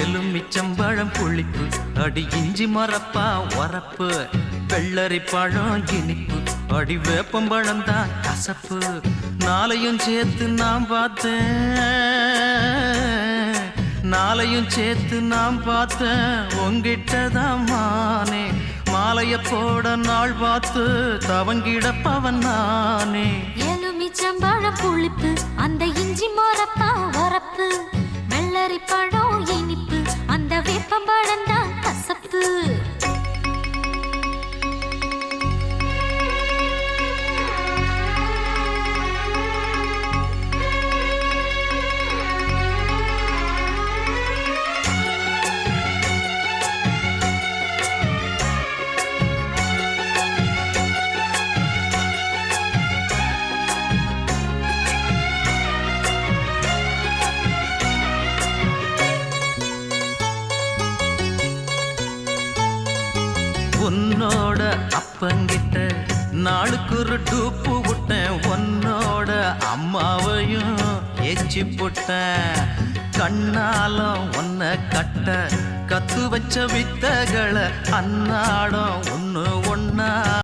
எலுமிச்சம்பழம் புளிப்பு அடி இஞ்சி மரப்பா வரப்பு வெள்ளரி பழம் இனிப்பு அடி வேப்பம்பழம் தான் கசப்பு. நாளையும் சேர்த்து நான் பார்த்தேன் நாளையும் சேர்த்து நான் பார்த்தேன் உங்கிட்ட தான் மானே மாலைய போட நாள் பார்த்து தவங்கிட பவன் நானே. எலுமிச்சம்பழ புளிப்பு அந்த இஞ்சி மரப்பா வரப்பு வெள்ளரி உன்னோட அப்பங்கிட்ட நாளுக்கு ஒரு டூப்பு விட்டேன். உன்னோட அம்மாவையும் ஏச்சி போட்டேன். கண்ணாலும் உன்னை கட்ட கத்து வச்ச வித்தகளை அன்னாடம் ஒன்று